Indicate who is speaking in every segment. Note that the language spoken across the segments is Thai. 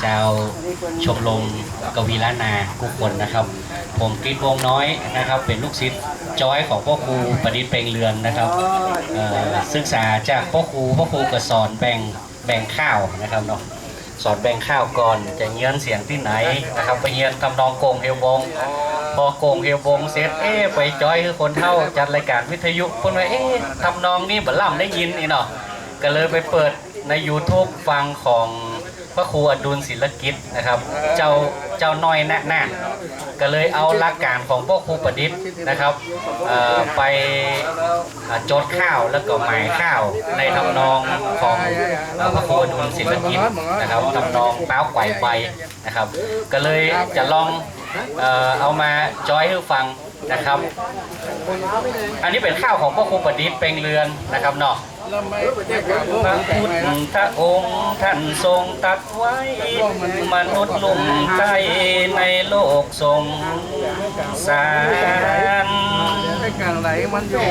Speaker 1: เจ้าชมรมกวีล้านนากุคนนะครับ ผมกฤษวงน้อยนะครับ เป็นลูกศิษย์จอยของพ่อครูประดิษฐ์เปลงเรือนนะครับศึกษาจากพ่อครูพ่อครูก็สอนแบ่งแบ่งข้าวนะครับเนาะสอนแบ่งข้าวก่อนจะเงียนเสียงที่ไหนนะครับ ไปเงียนทำนองโกงเฮลบงพอโกงเฮลบงเสร็จเอ๊ไปจอยคือคนเท่าจัดรายการวิทยุคนว่าเอ๊ะทำนองนี้บัลล่ำได้ยินอีเนาะก็เลยไปเปิดใน YouTube ฟังของ พระครูอดุลศิลกิจนะครับ เจ้าเจ้าน้อยแนะนก็เลยเอาหลักการของพวกครูประดิษฐ์นะครับไปจดข้าวแล้วก็หมายข้าวในทำนองของพระครูอดุลศิลกิจนะครับทำนองเป้าไกวใบนะครับ ก็เลยจะลองเอ่อเอามาจอยให้ฟังนะครับ อันนี้เป็นข้าวของพ่อครูประดิษฐ์เป็งเรือนนะครับเนาะ พระพุทธองค์ท่านทรงตัดไว้ มนุษย์ลุ่มใจในโลกสงสาร
Speaker 2: การไหลมันอยู่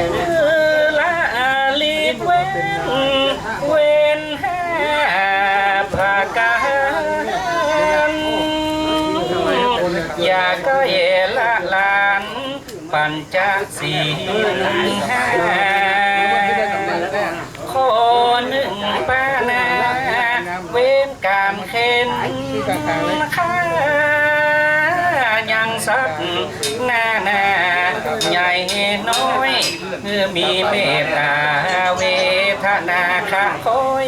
Speaker 1: ละลีกเว้นเว้นห้าภาการอย่าก็เอละลาน ปัญจศีลห้า ข้อหนึ่งป้านาเว้นการเข็นค่ายังสักหน้าหน้าใหญ่น้อยเมื่อมีเมตตาเวทนาค่ะคอย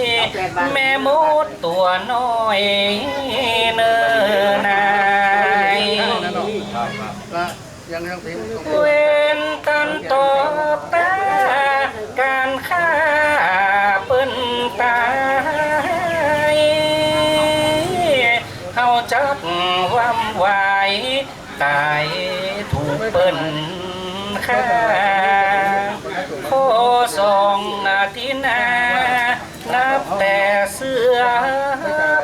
Speaker 1: แม่มดตัวน้อยเนอนาย
Speaker 2: เพลงต้
Speaker 1: นกันตอตาการฆ่า ตายถูกเปิ้นฆ่าโคสองอาทินานับแต่เสื้อ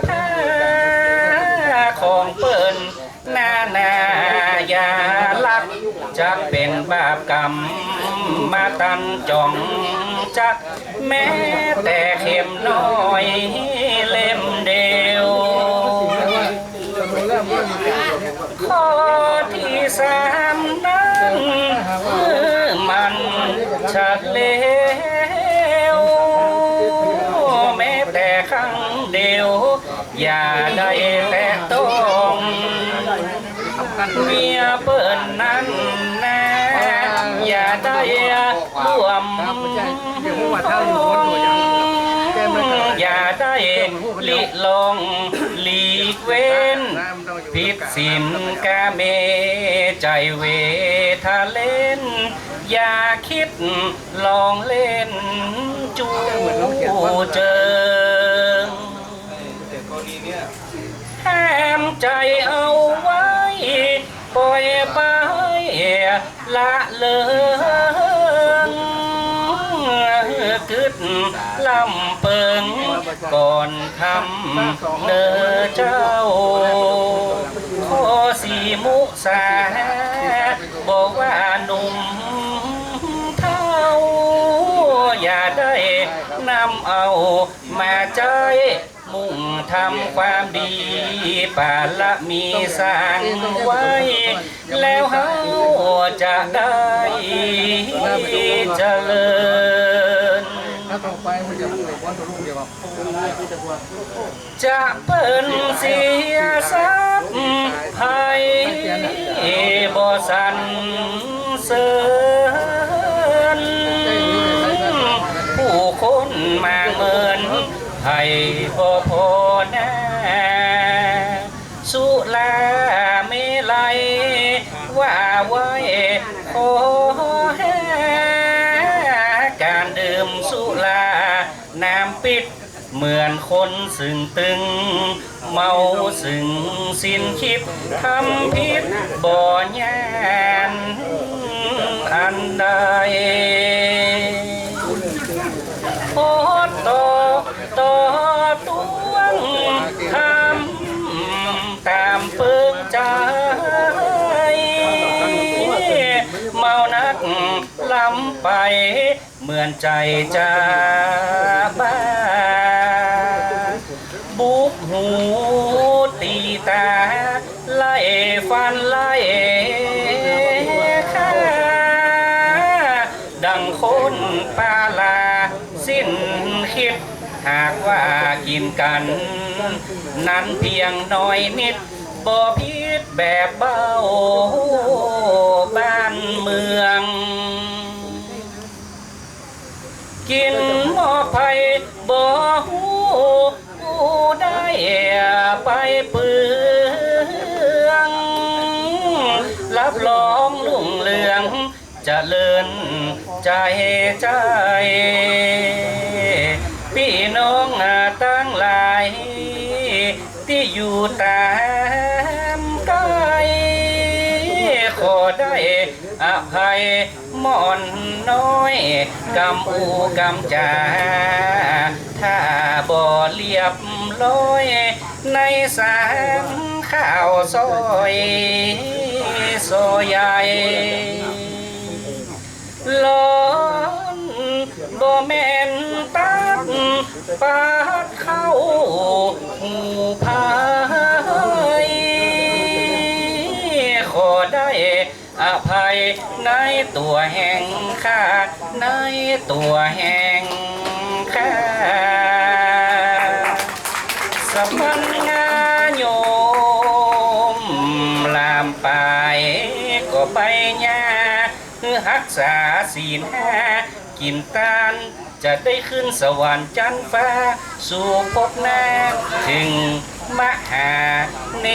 Speaker 1: ผ้าของเปิ้นหน้าหนายาลักจะเป็นบาปกรรมมาตันจองจักแม้แต่เข็มน้อยเล่มเดียว อย่าได้แต่ต้องเมียเปิ้นนั้นแนะอย่าได้ร่วม
Speaker 2: เดี๋ยาเท่าอยู่คนตัวยังแก้ได้
Speaker 1: อย่าได้ลิลงหลีกเว้นผิดศีลกาเม ใจเวทาเล่น อย่าคิดลองเล่นจูเจิง ละเลิงกึดลำเปิงก่อนทำเนอเจ้าขอสีมุสาบอกว่าหนุ่มเท่า อย่าได้นำเอามาใจ มุ่งทำความดีปาละมีสร้างไว้ แล้วเฮาจะได้เจริญ
Speaker 2: จะเหลือวันตัวลูกเดียว
Speaker 1: จะเปิ้นเสียทรัพย์ภัยบ่สันเสริญ ให้บ่พอหน้าสุลาเมลัยว่าไว้ขอแหาการดื่มสุราน้ำปิดเหมือนคนสึงตึง เมาสึงสิ้นคิดทำผิดบ่แย่ ไป เหมือนใจจะบ้าบุกหูกีตา ไล่ฟันไล่ข้าดังคนปาลา สิ้นคิด หากว่ากินกัน นั้นเพียงน้อยนิดบ่พิษแบบเบาบ้านเมือง กินหม้อไผ่บ่หูได้ไปเปลือง รับรองลุ่งเรืองจะเลินใจใจพี่น้องตั้งหลาย ที่อยู่ตามกายขอได้อภัย หมอนน้อยกำอูกำจาถ้าบ่เรียบร้อย ในสางข้าวซอยซอยใหญ่ร้อนบ่แม่นตัดปาดเข้าหูพา ตัวแห่งข้าในตัวแห่งข้าสมัญงาโยมลามไปก็ไปยาหักษาศีลห้ากินตาลจะได้ขึ้นสวรรค์จันทร์ฟ้า สู่พบหน้าถึงมหาเน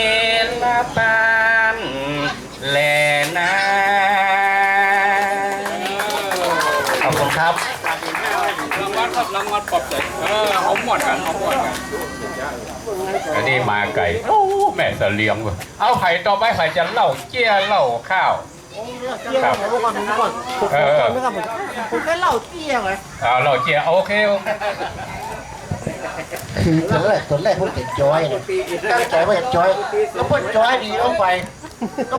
Speaker 1: รปานแลนา ขอบคุณครับ
Speaker 2: รางวัลครับรางวัลปลอบใจเออหอมหมดกันหอมหมดกัน
Speaker 3: อันนี้มาไก่โอ้แม่เสลียงเว้ยเอาไข่ต่อไปไข่จะเล่าเจี้ยเล่าข้าว ครับ
Speaker 4: ก่อนก่อนผม
Speaker 3: เออ
Speaker 4: ไม่ครับผมผมแค่เล่าเตี้ยไง
Speaker 3: เอาเล่าเจี้ยโอเคโอเค
Speaker 4: คือตอนแรกตอนแรกผมเห็นจอยเนี่ยตั้งใจว่าจะจอย แล้วพอจอยดีลงไป